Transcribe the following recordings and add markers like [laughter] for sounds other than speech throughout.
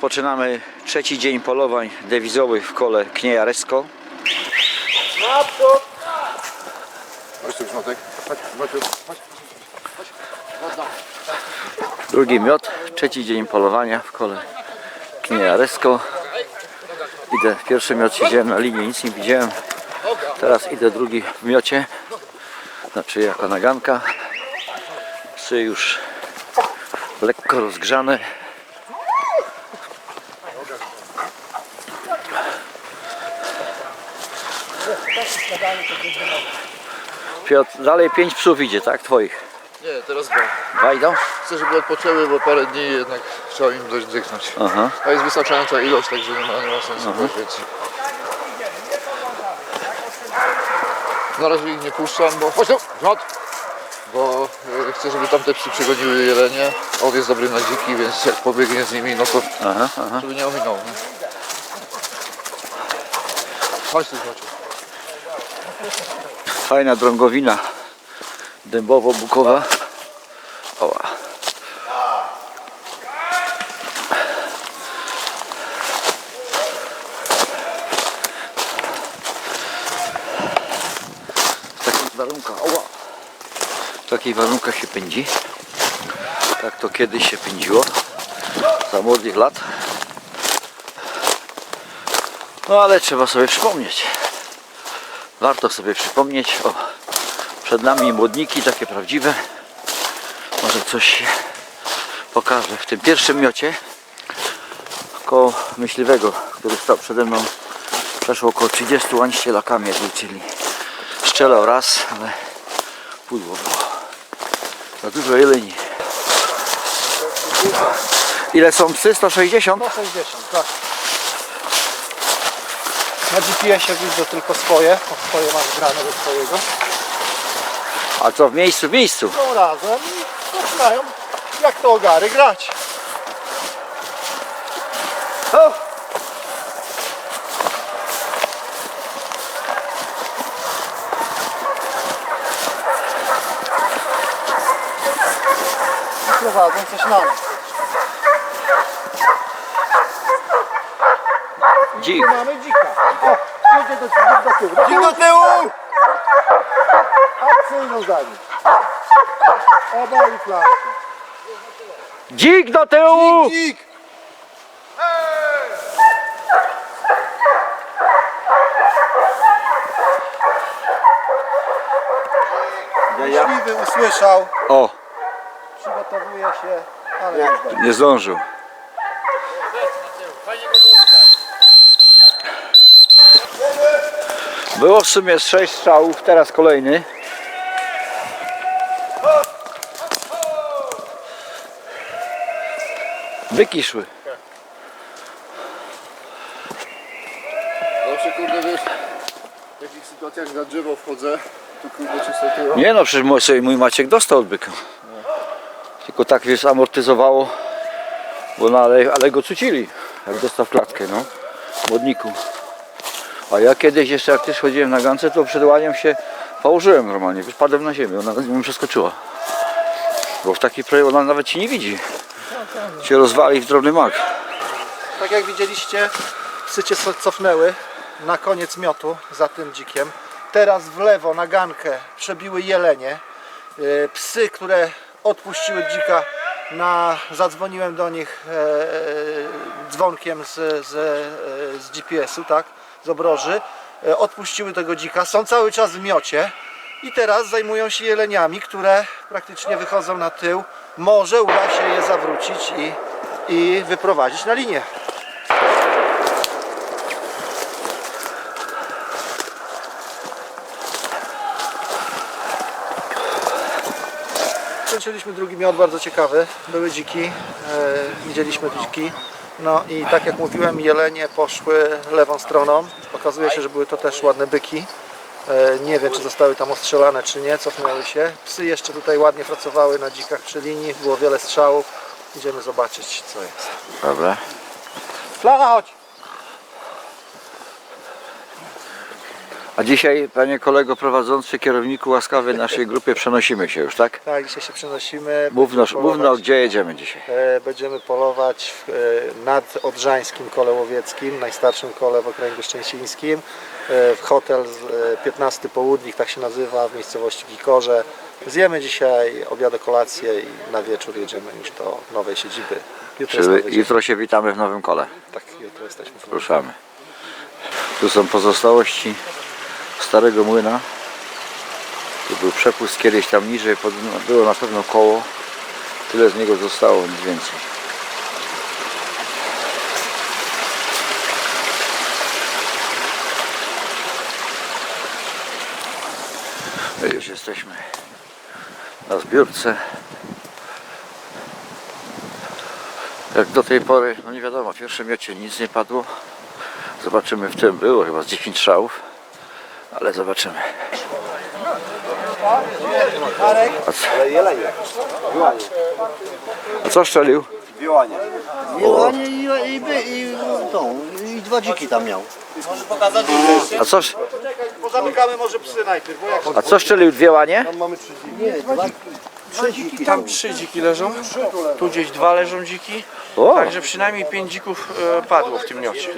Rozpoczynamy trzeci dzień polowań dewizowych w kole Kniejaresko. Chodź tu, Szmatek. Chodź, chodź, chodź. Drugi miot, trzeci dzień polowania w kole Kniejaresko. Idę, pierwszy miot siedziałem na linii, nic nie widziałem. Teraz idę drugi w miocie, znaczy jako naganka. Psy już lekko rozgrzane. Piotr, dalej pięć psów idzie, tak? Twoich. Nie, teraz dwa. Dwa idą? Chcę, żeby odpoczęły, bo parę dni jednak trzeba im dość dychnąć. Aha. A jest wystarczająca ilość, także nie ma, nie ma sensu więcej. Na razie ich nie puszczam, bo... Chodź tu! Bo e, chcę, żeby tamte psy przegoniły jelenie. On jest dobry na dziki, więc jak pobiegnie z nimi, no to Aha, aha. żeby nie ominął. Nie? Chodź tu, chodź. Fajna drągowina dębowo-bukowa. Oła. W takich warunkach, się pędzi. Tak to kiedyś się pędziło. Za młodych lat. No ale trzeba sobie przypomnieć. Warto sobie przypomnieć o przed nami młodniki takie prawdziwe. Może coś się pokaże w tym pierwszym miocie koło myśliwego, który stał przede mną przeszło około 30 łań ścielakami jak liczyli. Strzelał raz, ale pudło było. Za dużo jeleni. Ile są psy? 160? 160, tak. Na GPS-ie widzę tylko swoje, bo swoje mam zgrane do swojego. A co w miejscu? W miejscu. Są razem i zaczynają jak to ogary grać. O! Prowadzą coś na nas. Dzik. Tu mamy dzika. O, idzie do, do tyłu. Do tyłu. do tyłu! A psy idą za nim. Obaj flanki. Dzik do tyłu! Dzik! Myśliwy usłyszał, O, przygotowuje się, ale już dobrze. nie zdążył. Było w sumie z sześć strzałów, teraz kolejny. Byki szły. Zawsze kurde wiesz, w takich sytuacjach na drzewo wchodzę, to kurde czysto tyło. Nie no, przecież mój, sobie mój Maciek dostał od byka. Tylko tak wiesz, amortyzowało, bo no, ale, ale go cucili, jak dostał w klatkę, no, młodniku. A ja kiedyś jeszcze jak też chodziłem na gance, to przed łaniem się położyłem normalnie, wiesz, padłem na ziemię, ona mi przeskoczyła. Bo w takiej projekt ona nawet ci nie widzi. Cię rozwali w drobny mak. Tak jak widzieliście, psy cię co- cofnęły na koniec miotu za tym dzikiem. Teraz w lewo na gankę przebiły jelenie. Yy, Psy, które odpuściły dzika, na, zadzwoniłem do nich e, e, dzwonkiem z, z, e, z GPS-u, tak, z obroży. E, odpuściły tego dzika, są cały czas w miocie i teraz zajmują się jeleniami, które praktycznie wychodzą na tył. Może uda się je zawrócić i, i wyprowadzić na linię. Skończyliśmy drugi miot, bardzo ciekawy. Były dziki, e, widzieliśmy dziki. No i tak jak mówiłem, jelenie poszły lewą stroną. Okazuje się, że były to też ładne byki. E, nie wiem, czy zostały tam ostrzelane, czy nie, cofnęły się. Psy jeszcze tutaj ładnie pracowały na dzikach przy linii, było wiele strzałów. Idziemy zobaczyć, co jest. Dobra. Flana, chodź! A dzisiaj, panie kolego prowadzący, kierowniku łaskawy naszej grupie, przenosimy się już, tak? Tak, dzisiaj się przenosimy. Mów gdzie jedziemy dzisiaj? E, Będziemy polować w, e, nad Odrzańskim Kole Łowieckim, najstarszym kole w okręgu szczęcińskim. E, W hotel z- e, 15 Południk, tak się nazywa, w miejscowości Gikorze. Zjemy dzisiaj obiad, kolację i na wieczór jedziemy już do nowej siedziby. Jutro jest Czyli nowy dzień. jutro się witamy w nowym kole. Tak, jutro jesteśmy w Ruszamy. Tu są pozostałości starego młyna. Tu był przepust kiedyś tam niżej, było na pewno koło. Tyle z niego zostało, nic więcej. My już jesteśmy na zbiórce. Jak do tej pory, no nie wiadomo, w pierwszym miocie nic nie padło. Zobaczymy w tym było chyba z 10 strzałów, ale zobaczymy. A co, a co szczelił? Miłanie i, i, by- i, tą, i dwa dziki tam miał. A co, Pozamykamy może psy najpierw, bo jak a co szczelił dwie łanie? Nie, dwa, trzy dziki. Tam trzy dziki leżą, tu gdzieś dwa leżą dziki, O, także przynajmniej pięć dzików e, padło w tym miocie.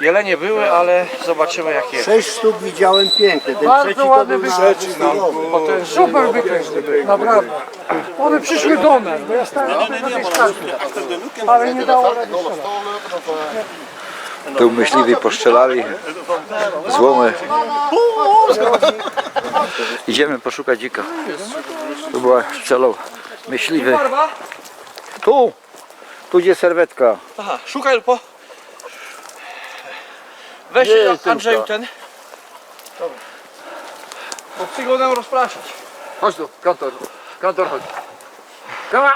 Jelenie były, ale zobaczymy jak jest. Sześć sztuk widziałem piękne. Ten trzeci to był na Super wykrętny był, naprawdę. One przyszły do nas, bo ja stałem na tej skarbie. Ale nie dało rady strzelać. tu myśliwi poszczelali złomy. Idziemy poszukać dzika. Tu była celą myśliwy. Barwa? Tu! Tu gdzie serwetka. Aha, szukaj po. Weź się Andrzeju ten. Bo przygodę rozpraszać. Chodź tu, kantor. Kantor, chodź. Kama!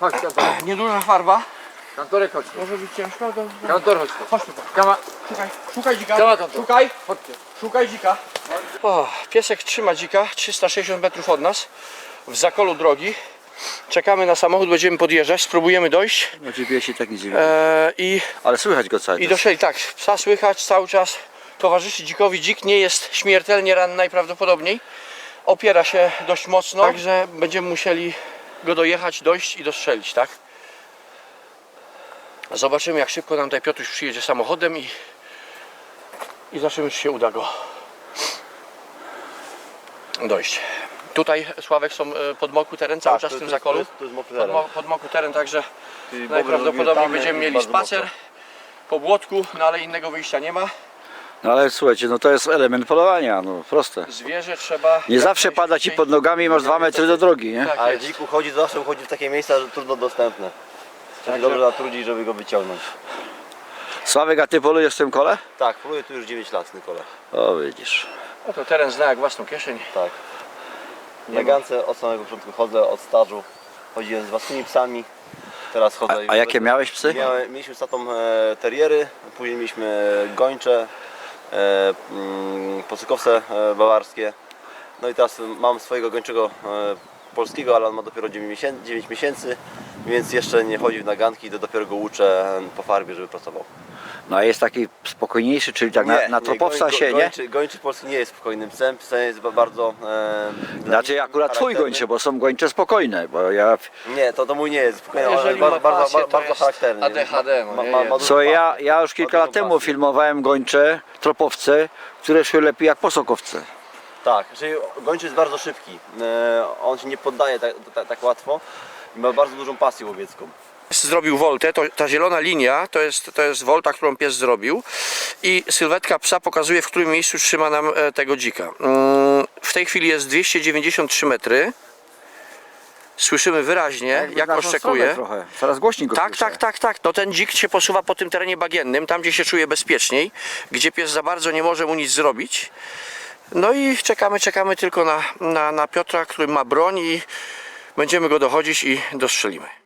Chodź, kantor. Nieduża farba. Kantorek, chodź tu. Może być ciężko, ale Kantor, chodź tu. chodź tu. Kama. Szukaj, szukaj dzika. Kama, kantor. Szukaj, Chodźcie. szukaj dzika. O, piesek trzyma dzika 360 metrów od nas w zakolu drogi. Czekamy na samochód, będziemy podjeżdżać, spróbujemy dojść No GPS-i tak nic nie e, i Ale słychać go cały I czas. doszli tak, psa słychać cały czas, towarzyszy dzikowi. Dzik nie jest śmiertelnie ranny najprawdopodobniej. Opiera się dość mocno, także będziemy musieli go dojechać, dojść i dostrzelić, tak? Zobaczymy jak szybko nam tutaj Piotruś przyjedzie samochodem i, i zobaczymy czy się uda go dojść. Tutaj Sławek są e, podmokły teren cały czas w tym zakolu. Podmo- Podmokły teren, także najprawdopodobniej będziemy mieli spacer po błotku, no ale innego wyjścia nie ma. No ale słuchajcie, no to jest element polowania, no proste. Zwierzę trzeba. Nie zawsze pada ci pod nogami i masz dwa metry do drogi, nie? Tak Ale jest. dzik uchodzi, zawsze uchodzi w takie miejsca, że trudno dostępne. Trzeba się dobrze natrudzić, żeby go wyciągnąć. Sławek, a ty polujesz w tym kole? Tak, próbuję tu już 9 lat w tym kole. O, widzisz. No to teren zna jak własną kieszeń. Tak. Gance od samego początku chodzę, od stażu. Chodziłem z własnymi psami. Teraz chodzę A, a jakie miałeś psy? Miałem, mieliśmy z tatą e, teriery, później mieliśmy gończe, e, mm, posykowce e, bawarskie. No i teraz mam swojego gończego e, polskiego, ale on ma dopiero 9 miesięcy, 9 miesięcy, więc jeszcze nie chodził na ganki, to dopiero go uczę po farbie, żeby pracował. No a jest taki spokojniejszy, czyli tak na, na tropowca goń- się, nie? Gończy, gończy polski nie jest spokojnym psem, psem jest ba- bardzo... E, Znaczy akurat twój charakterny. gończy, bo są gończe spokojne, bo ja... Nie, to, to mój nie jest spokojny, ale Jeżeli bardzo, ma bardzo, pasję, bardzo, to bardzo jest charakterny. ADHD, no Ma- nie jest. dużo Co ja, pasji. ja już kilka lat temu pasję. filmowałem gończe, tropowce, które szły lepiej jak posokowce. Tak, czyli gończy jest bardzo szybki. E, on się nie poddaje tak, tak, tak łatwo i ma bardzo dużą pasję łowiecką. Zrobił woltę, to, ta zielona linia to jest, to jest wolta, którą pies zrobił i sylwetka psa pokazuje w którym miejscu trzyma nam e, tego dzika. Mm, W tej chwili jest 293 metry. Słyszymy wyraźnie, jak Naszą oszczekuje. Coraz głośniej go Tak, tak, tak, tak. No ten dzik się posuwa po tym terenie bagiennym, tam gdzie się czuje bezpieczniej, gdzie pies za bardzo nie może mu nic zrobić. No i czekamy, czekamy tylko na, na, na Piotra, który ma broń i będziemy go dochodzić i dostrzelimy.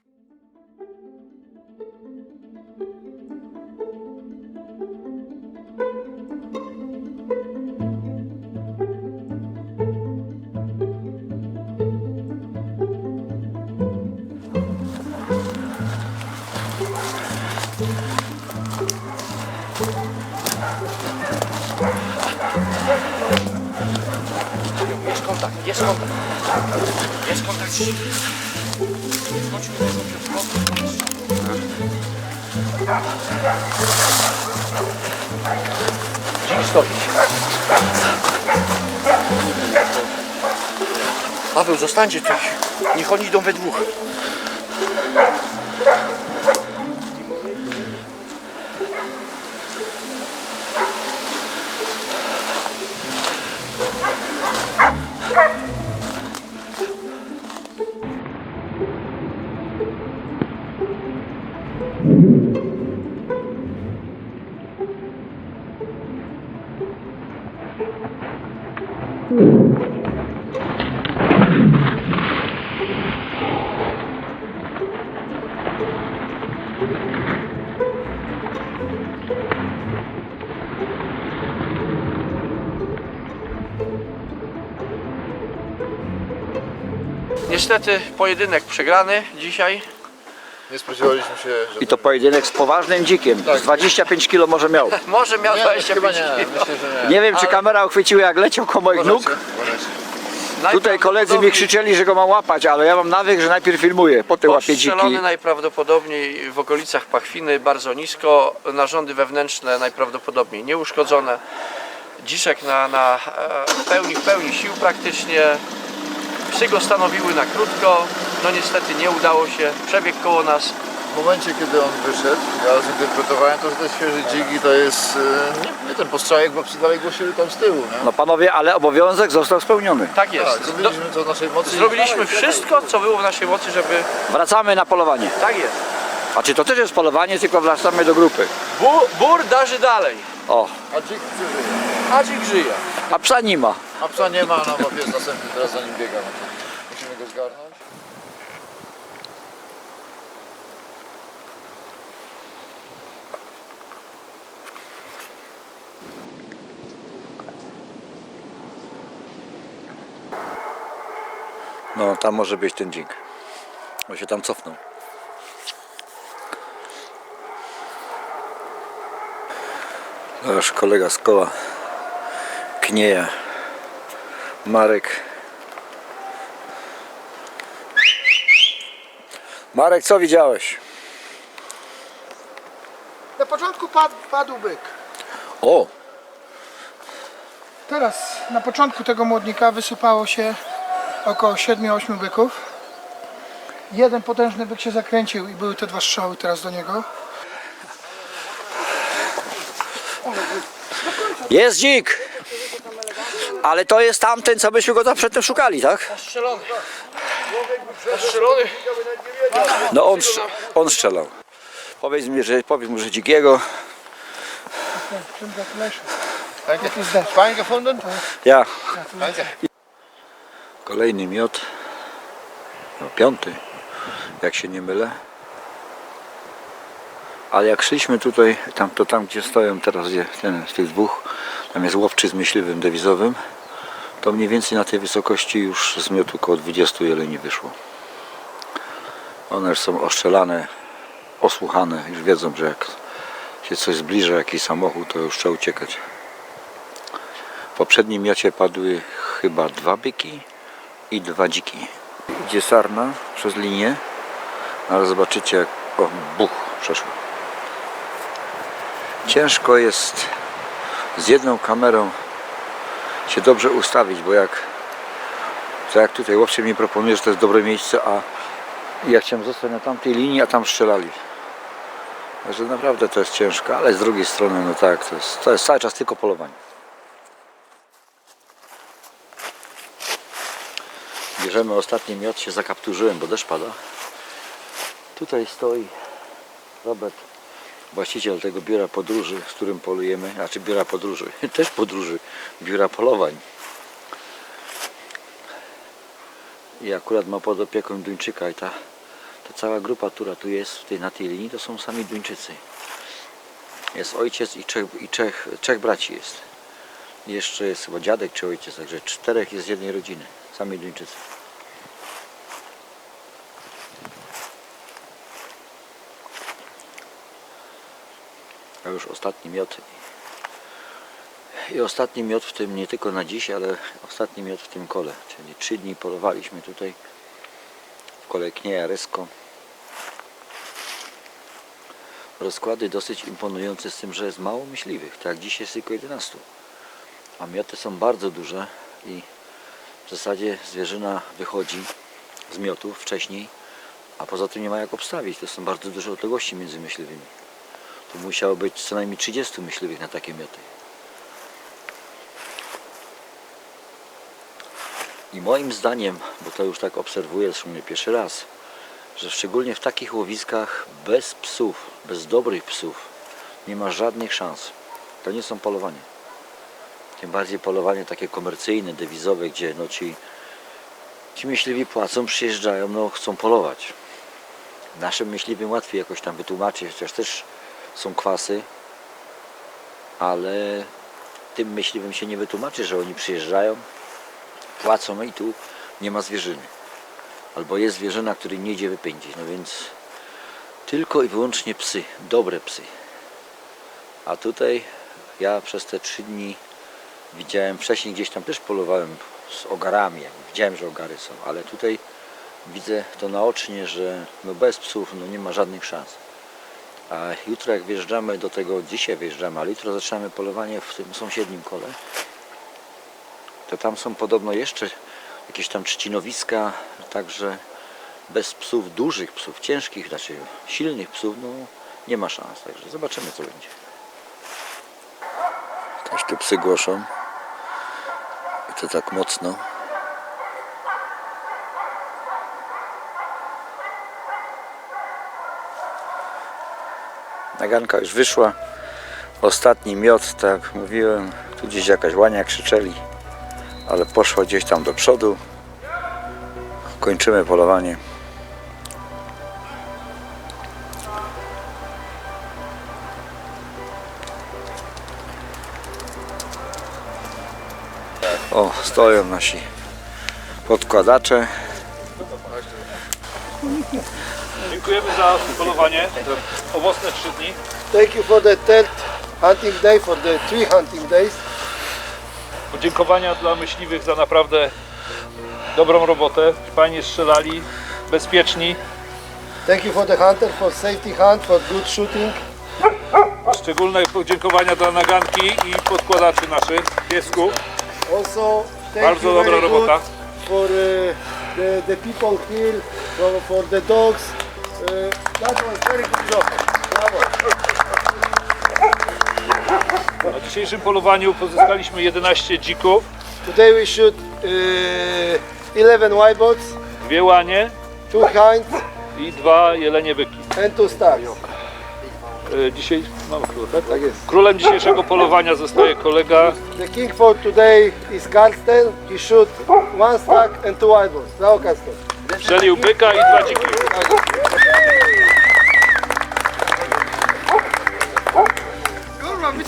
Jest kontakt, jest kontakt. Jest kontakt. Chodźmy do Paweł, zostańcie coś. Niech oni idą we dwóch. Niestety pojedynek przegrany dzisiaj. Nie spodziewaliśmy się, że... I to pojedynek z poważnym dzikiem. Tak. Z 25 kg może miał. [laughs] Może miał Nie, 25 chyba nie, kilo. myślę, że nie. Nie wiem, czy kamera uchwyciła jak leciał koło moich nóg. Tutaj koledzy mi krzyczeli, że go mam łapać, ale ja mam nawyk, że najpierw filmuję, potem łapię dziki. Postrzelony najprawdopodobniej w okolicach pachwiny, bardzo nisko. Narządy wewnętrzne najprawdopodobniej nieuszkodzone. Dziszek na, na e, pełni, w pełni sił praktycznie. Psy go stanowiły na krótko. No niestety nie udało się. Przebiegł koło nas. W momencie, kiedy on wyszedł, ja zinterpretowałem to, że te świeże dziki to jest e, nie, nie ten postrzałek, bo psy dalej głosili tam z tyłu, nie? No panowie, ale obowiązek został spełniony. Tak jest. Tak, zrobiliśmy co w naszej mocy. zrobiliśmy wszystko, co było w naszej mocy, żeby... Wracamy na polowanie. Tak jest. A czy to też jest polowanie, tylko wracamy do grupy. Bu, bur darzy dalej. O, A dzik przeżyje. A dzik żyje. a psa nie ma. A psa nie ma, no bo pies następny teraz za nim biega. No to musimy go zgarnąć. No, tam może być ten dzik. Bo się tam cofnął. Nasz kolega z koła knieje. Marek. Marek, co widziałeś? Na początku padł, padł byk. O, Teraz na początku tego młodnika wysypało się około 7-8 byków. Jeden potężny byk się zakręcił i były te dwa strzały teraz do niego. jest dzik! Ale to jest tamten, co byśmy go tam przedtem szukali, tak? Strzelony. Strzelony. No on, on strzelał. Powiedz mi, że powiedz mu, że dzikiego. Danke. Schwein gefunden? Ja. Kolejny miot. No, piąty, jak się nie mylę. Ale jak szliśmy tutaj, tam, to tam gdzie stoją teraz gdzie ten tych dwóch, tam jest łowczy z myśliwym dewizowym, to mniej więcej na tej wysokości już z miotu około 20 jeleni wyszło. One już są oszczelane, osłuchane, już wiedzą, że jak się coś zbliża, jakiś samochód, to już trzeba uciekać. W poprzednim miocie padły chyba dwa byki i dwa dziki. Idzie sarna przez linię, ale zobaczycie jak o, buch przeszło. Ciężko jest z jedną kamerą się dobrze ustawić, bo jak to jak tutaj łowczy mi proponuje, że to jest dobre miejsce, a ja chciałem zostać na tamtej linii, a tam strzelali. Także naprawdę to jest ciężko, ale z drugiej strony, no tak, to jest, to jest cały czas tylko polowanie. Bierzemy ostatni miot, się zakapturzyłem, bo deszcz pada. Tutaj stoi Robert, właściciel tego biura podróży, z którym polujemy, znaczy biura podróży, [laughs] też podróży, biura polowań. I akurat ma pod opieką Duńczyka i ta, ta cała grupa, która tu jest w tej, na tej linii, to są sami Duńczycy. Jest ojciec i trzech, i trzech, trzech braci jest. Jeszcze jest chyba dziadek czy ojciec, także czterech jest z jednej rodziny, sami Duńczycy. A już ostatni miot. I ostatni miod w tym, nie tylko na dziś, ale ostatni miod w tym kole. Czyli trzy dni polowaliśmy tutaj w kole Kniejarysko. Rozkłady dosyć imponujące z tym, że jest mało myśliwych. Tak dzisiaj jest tylko 11. A mioty są bardzo duże i w zasadzie zwierzyna wychodzi z miotów wcześniej, a poza tym nie ma jak obstawić. To są bardzo duże odległości między myśliwymi. Musiało być co najmniej 30 myśliwych na takie mioty. I moim zdaniem, bo to już tak obserwuję zresztą nie pierwszy raz, że szczególnie w takich łowiskach bez psów, bez dobrych psów, nie ma żadnych szans. To nie są polowania. Tym bardziej polowanie takie komercyjne, dewizowe, gdzie no ci, ci myśliwi płacą, przyjeżdżają, no chcą polować. Naszym myśliwym łatwiej jakoś tam wytłumaczyć, chociaż też są kwasy, ale tym myśliwym się nie wytłumaczy, że oni przyjeżdżają, płacą i tu nie ma zwierzyny. Albo jest zwierzyna, której nie idzie wypędzić. No więc tylko i wyłącznie psy, dobre psy. A tutaj ja przez te trzy dni widziałem, wcześniej gdzieś tam też polowałem z ogarami, widziałem, że ogary są, ale tutaj widzę to naocznie, że no bez psów no nie ma żadnych szans. A jutro jak wjeżdżamy do tego, dzisiaj wjeżdżamy, ale jutro zaczynamy polowanie w tym sąsiednim kole, to tam są podobno jeszcze jakieś tam trzcinowiska, także bez psów, dużych psów, ciężkich, znaczy silnych psów, no nie ma szans, także zobaczymy co będzie. Też tu psy głoszą. I to tak mocno. Naganka już wyszła. Ostatni miod, tak jak mówiłem. Tu gdzieś jakaś łania krzyczeli, ale poszła gdzieś tam do przodu. Kończymy polowanie. O, stoją nasi podkładacze. Dziękujemy za polowanie. Owocne trzy dni. Thank you for the third hunting day, for the three hunting days. Podziękowania dla myśliwych za naprawdę dobrą robotę. Fajnie strzelali, bezpieczni. Thank you for the hunter for safety hunt, for good shooting. Szczególne podziękowania dla naganki i podkładaczy naszych, piesków. Also, thank Bardzo you dobra very robota. good for uh, the, the people here, for, for the dogs. That was very good job. Bravo. Na dzisiejszym polowaniu pozyskaliśmy 11 dzików, Today we shoot uh, 11 whitebots, dwie łanie two hinds i dwa jelenie byki. and two stars. E, Dzisiaj mamy król, tak? Tak jest. Królem dzisiejszego polowania zostaje kolega The king for today is Carsten. He shoot one stack and two whitebots. Bravo, Carsten. Strzelił byka i dwa dziki. Kurwa,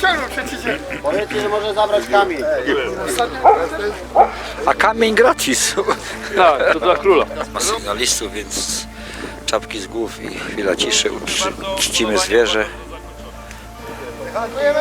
wyciągnął przeciwnie. Powiedzcie, że może zabrać kamień. A kamień gratis. Tak, to dla króla. Ma sygnalistów, więc czapki z głów i chwila ciszy. Uczci- Czcimy zwierzę. Dziękujemy.